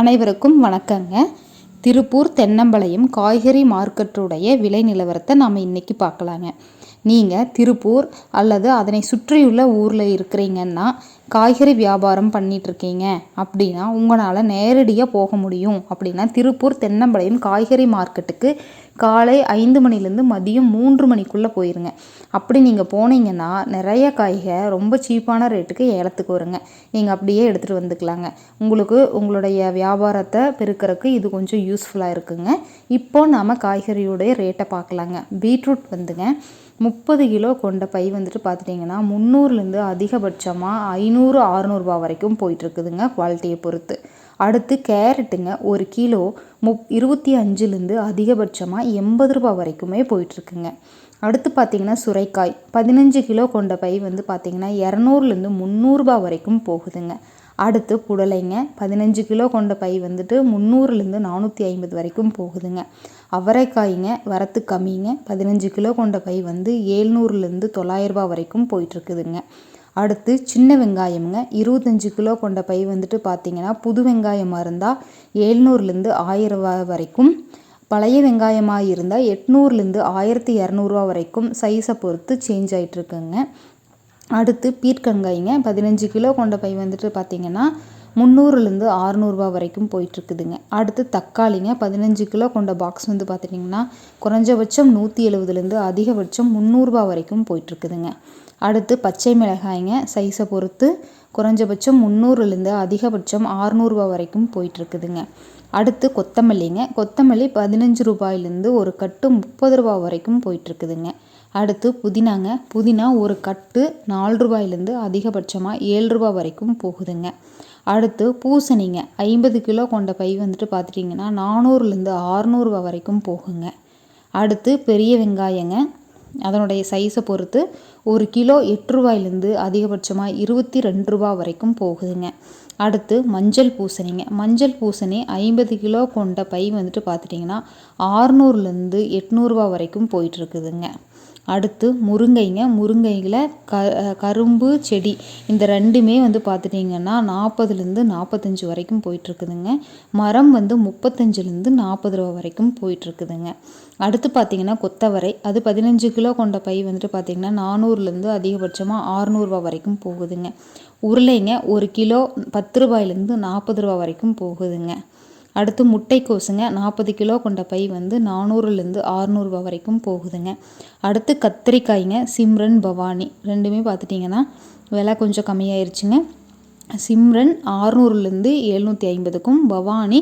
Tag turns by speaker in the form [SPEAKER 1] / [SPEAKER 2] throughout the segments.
[SPEAKER 1] அனைவருக்கும் வணக்கங்க. திருப்பூர் தென்னம்பளையம் காய்கறி மார்க்கெட்டுடைய விலை நிலவரத்தை நாம் இன்றைக்கி பார்க்கலாங்க. நீங்கள் திருப்பூர் அல்லது அதனை சுற்றியுள்ள ஊரில் இருக்கிறீங்கன்னா காய்கறி வியாபாரம் பண்ணிகிட்ருக்கீங்க அப்படின்னா உங்களால் நேரடியாக போக முடியும். அப்படின்னா திருப்பூர் தென்னம்பாளையம் காய்கறி மார்க்கெட்டுக்கு காலை ஐந்து மணிலேருந்து மதியம் மூன்று மணிக்குள்ளே போயிருங்க. அப்படி நீங்கள் போனீங்கன்னா நிறைய காய்க ரொம்ப சீப்பான ரேட்டுக்கு ஏலத்துக்கு வருங்க. நீங்கள் அப்படியே எடுத்துகிட்டு வந்துக்கலாங்க. உங்களுக்கு உங்களுடைய வியாபாரத்தை பெருக்கிறதுக்கு இது கொஞ்சம் யூஸ்ஃபுல்லாக இருக்குங்க. இப்போ நாம் காய்கறியோடைய ரேட்டை பார்க்கலாங்க. பீட்ரூட் வந்துங்க. முப்பது கிலோ கொண்ட பை வந்துட்டு பார்த்துட்டிங்கன்னா முந்நூறுலேருந்து அதிகபட்சமாக ஐநூறு அறநூறுபா வரைக்கும் போயிட்டுருக்குதுங்க குவாலிட்டியை பொறுத்து. அடுத்து கேரட்டுங்க ஒரு கிலோ முப் இருபத்தி அஞ்சுலேருந்து அதிகபட்சமாக எண்பது ரூபா வரைக்குமே போயிட்டுருக்குங்க. அடுத்து பார்த்திங்கன்னா சுரைக்காய் பதினஞ்சு கிலோ கொண்ட பை வந்து பார்த்திங்கன்னா இரநூறுலேருந்து முந்நூறுபா வரைக்கும் போகுதுங்க. அடுத்து புடலைங்க பதினஞ்சு கிலோ கொண்ட பை வந்துட்டு முந்நூறுலேருந்து நானூற்றி ஐம்பது வரைக்கும் போகுதுங்க. அவரைக்காய்ங்க வரத்து கம்மிங்க பதினஞ்சு கிலோ கொண்ட பை வந்து ஏழ்நூறுலேருந்து தொள்ளாயிரரூபா வரைக்கும் போயிட்டுருக்குதுங்க. அடுத்து சின்ன வெங்காயம்ங்க. இருபத்தஞ்சி கிலோ கொண்ட பை வந்துட்டு பார்த்திங்கன்னா புது வெங்காயமாக இருந்தால் ஏழ்நூறுலேருந்து ஆயிரம் ரூபா வரைக்கும். பழைய வெங்காயமாக இருந்தால் எட்நூறுலேருந்து ஆயிரத்தி இரநூறுவா வரைக்கும் சைஸை பொறுத்து சேஞ்ச் ஆகிட்ருக்குங்க அடுத்து பீர்க்கங்காய்ங்க. பதினஞ்சு கிலோ கொண்ட பை வந்துட்டு பார்த்திங்கன்னா முந்நூறுலேருந்து ஆறுநூறுவா வரைக்கும் போயிட்டுருக்குதுங்க. அடுத்து தக்காளிங்க. பதினஞ்சு கிலோ கொண்ட பாக்ஸ் வந்து பார்த்துட்டிங்கன்னா குறைஞ்சபட்சம் நூற்றி எழுபதுலேருந்து அதிகபட்சம் முந்நூறுரூபா வரைக்கும் போயிட்டுருக்குதுங்க. அடுத்து பச்சை மிளகாய்ங்க சைஸை பொறுத்து குறைஞ்சபட்சம் முந்நூறுலேருந்து அதிகபட்சம் ஆறுநூறுபா வரைக்கும் போயிட்டுருக்குதுங்க. அடுத்து கொத்தமல்லிங்க. கொத்தமல்லி பதினஞ்சு ரூபாயிலேருந்து ஒரு கட்டு முப்பது ரூபா வரைக்கும் போயிட்டுருக்குதுங்க. அடுத்து புதினாங்க. புதினா ஒரு கட்டு நாலு ரூபாயிலேருந்து அதிகபட்சமாக ஏழு ரூபா வரைக்கும் போகுதுங்க. அடுத்து பூசணிங்க. ஐம்பது கிலோ கொண்ட பை வந்துட்டு பார்த்துட்டிங்கன்னா நானூறுலேருந்து ஆறுநூறுபா வரைக்கும் போகுங்க. அடுத்து பெரிய வெங்காயங்க. அதனுடைய சைஸை பொறுத்து ஒரு கிலோ எட்டு ரூபாயிலேருந்து அதிகபட்சமாக இருபத்தி ரெண்டு ரூபா வரைக்கும் போகுதுங்க. அடுத்து மஞ்சள் பூசணிங்க. மஞ்சள் பூசணி ஐம்பது கிலோ கொண்ட பை வந்துட்டு பார்த்துட்டிங்கன்னா ஆறுநூறுலேருந்து எட்நூறுபா வரைக்கும் போயிட்டுருக்குதுங்க அடுத்து முருங்கைங்க. முருங்கையில் க கரும்பு செடி இந்த ரெண்டுமே வந்து பார்த்துட்டிங்கன்னா நாற்பதுலேருந்து நாற்பத்தஞ்சு வரைக்கும் போயிட்டுருக்குதுங்க. மரம் வந்து முப்பத்தஞ்சுலேருந்து நாற்பது ரூபா வரைக்கும் போயிட்டுருக்குதுங்க. அடுத்து பார்த்திங்கன்னா கொத்தவரை. அது பதினஞ்சு கிலோ கொண்ட பை வந்துட்டு பார்த்திங்கன்னா நானூறுலேருந்து அதிகபட்சமாக ஆறுநூறுபா வரைக்கும் போகுதுங்க. உருளைங்க ஒரு கிலோ பத்து ரூபாயிலேருந்து நாற்பது ரூபா வரைக்கும் போகுதுங்க. அடுத்து முட்டைக்கோசுங்க நாற்பது கிலோ கொண்ட பை வந்து நானூறுலேருந்து ஆறுநூறுபா வரைக்கும் போகுதுங்க. அடுத்து கத்திரிக்காய்ங்க. சிம்ரன் பவானி. ரெண்டுமே பார்த்துட்டிங்கன்னா விலை கொஞ்சம் கம்மியாயிருச்சுங்க. சிம்ரன் ஆறுநூறுலேருந்து எழுநூற்றி ஐம்பதுக்கும் பவானி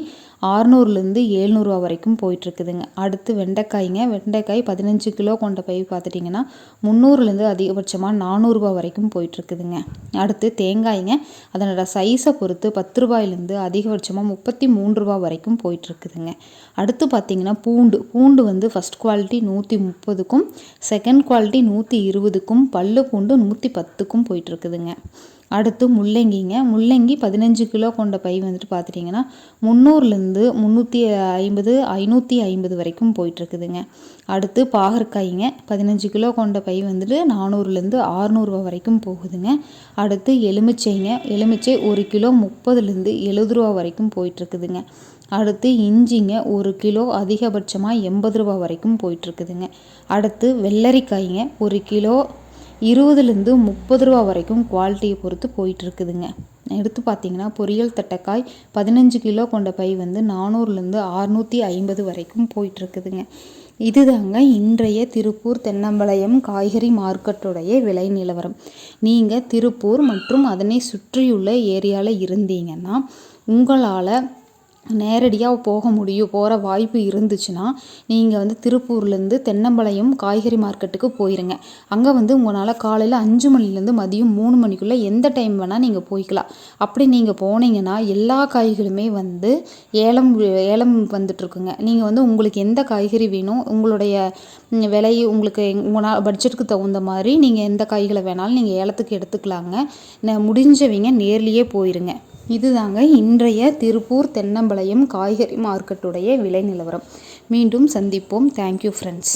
[SPEAKER 1] ஆறுநூறுலேருந்து ஏழ்நூறுவா வரைக்கும் போயிட்டுருக்குதுங்க. அடுத்து வெண்டைக்காய்ங்க. வெண்டைக்காய் பதினஞ்சு கிலோ கொண்ட பை பார்த்துட்டிங்கன்னா முந்நூறுலேருந்து அதிகபட்சமாக நானூறுரூவா வரைக்கும் போயிட்டுருக்குதுங்க. அடுத்து தேங்காய்ங்க. அதனோட சைஸை பொறுத்து பத்து ரூபாயிலேருந்து அதிகபட்சமாக முப்பத்தி மூன்று ரூபா வரைக்கும் போயிட்டுருக்குதுங்க. அடுத்து பார்த்திங்கன்னா பூண்டு. பூண்டு வந்து ஃபஸ்ட் குவாலிட்டி நூற்றி முப்பதுக்கும் செகண்ட் குவாலிட்டி நூற்றி இருபதுக்கும் பல்லு பூண்டு நூற்றி பத்துக்கும் போயிட்டுருக்குதுங்க. அடுத்து முள்ளங்கிங்க. முள்ளங்கி பதினஞ்சு கிலோ கொண்ட பை வந்துட்டு பார்த்துட்டிங்கன்னா முந்நூறுலேருந்து முந்நூற்றி ஐம்பது ஐநூற்றி ஐம்பது வரைக்கும் போயிட்டுருக்குதுங்க. அடுத்து பாகற்காய்ங்க பதினஞ்சு கிலோ கொண்ட பை வந்துட்டு நானூறுலேருந்து ஆறுநூறுவா வரைக்கும் போகுதுங்க. அடுத்து எலுமிச்சைங்க எலுமிச்சை ஒரு கிலோ முப்பதுலேருந்து எழுபது ரூபா வரைக்கும் போயிட்டுருக்குதுங்க. அடுத்து இஞ்சிங்க ஒரு கிலோ அதிகபட்சமாக எண்பது ரூபா வரைக்கும் போயிட்டுருக்குதுங்க. அடுத்து வெள்ளரிக்காய்ங்க ஒரு கிலோ இருபதுலேருந்து முப்பது ரூபா வரைக்கும் குவாலிட்டியை பொறுத்து போயிட்டுருக்குதுங்க. எடுத்து பார்த்தீங்கன்னா பொரியல் தட்டைக்காய் பதினஞ்சு கிலோ கொண்ட பை வந்து நானூறுலேருந்து அறுநூற்றி ஐம்பது வரைக்கும் போயிட்டுருக்குதுங்க. இதுதாங்க இன்றைய திருப்பூர் தென்னம்பாளையம் காய்கறி மார்க்கெட்டுடைய விலை நிலவரம். நீங்கள் திருப்பூர் மற்றும் அதனை சுற்றியுள்ள ஏரியாவில் இருந்தீங்கன்னா உங்களால் நேரடியாக போக முடியும் போகிற வாய்ப்பு இருந்துச்சுன்னா நீங்கள் வந்து திருப்பூர்லேருந்து தென்னம்பாளையம் காய்கறி மார்க்கெட்டுக்கு போயிருங்க. அங்கே வந்து உங்களால் காலையில் அஞ்சு மணிலேருந்து மதியம் மூணு மணிக்குள்ளே எந்த டைம் வேணால் நீங்கள் போய்க்கலாம். அப்படி நீங்கள் போனீங்கன்னா எல்லா காய்களுமே வந்து ஏலம் ஏலம் வந்துட்டுருக்குங்க. நீங்கள் வந்து உங்களுக்கு எந்த காய்கறி வேணும் உங்களுடைய விலை உங்களுக்கு உங்களால் பட்ஜெட்டுக்கு தகுந்த மாதிரி நீங்கள் எந்த காய்களை வேணாலும் நீங்கள் ஏலத்துக்கு எடுத்துக்கலாங்க. முடிஞ்சவங்க நேர்லேயே போயிருங்க. இதுதாங்க இன்றைய திருப்பூர் தென்னம்பாளையம் காய்கறி மார்க்கெட்டுடைய விலை நிலவரம். மீண்டும் சந்திப்போம். Thank you friends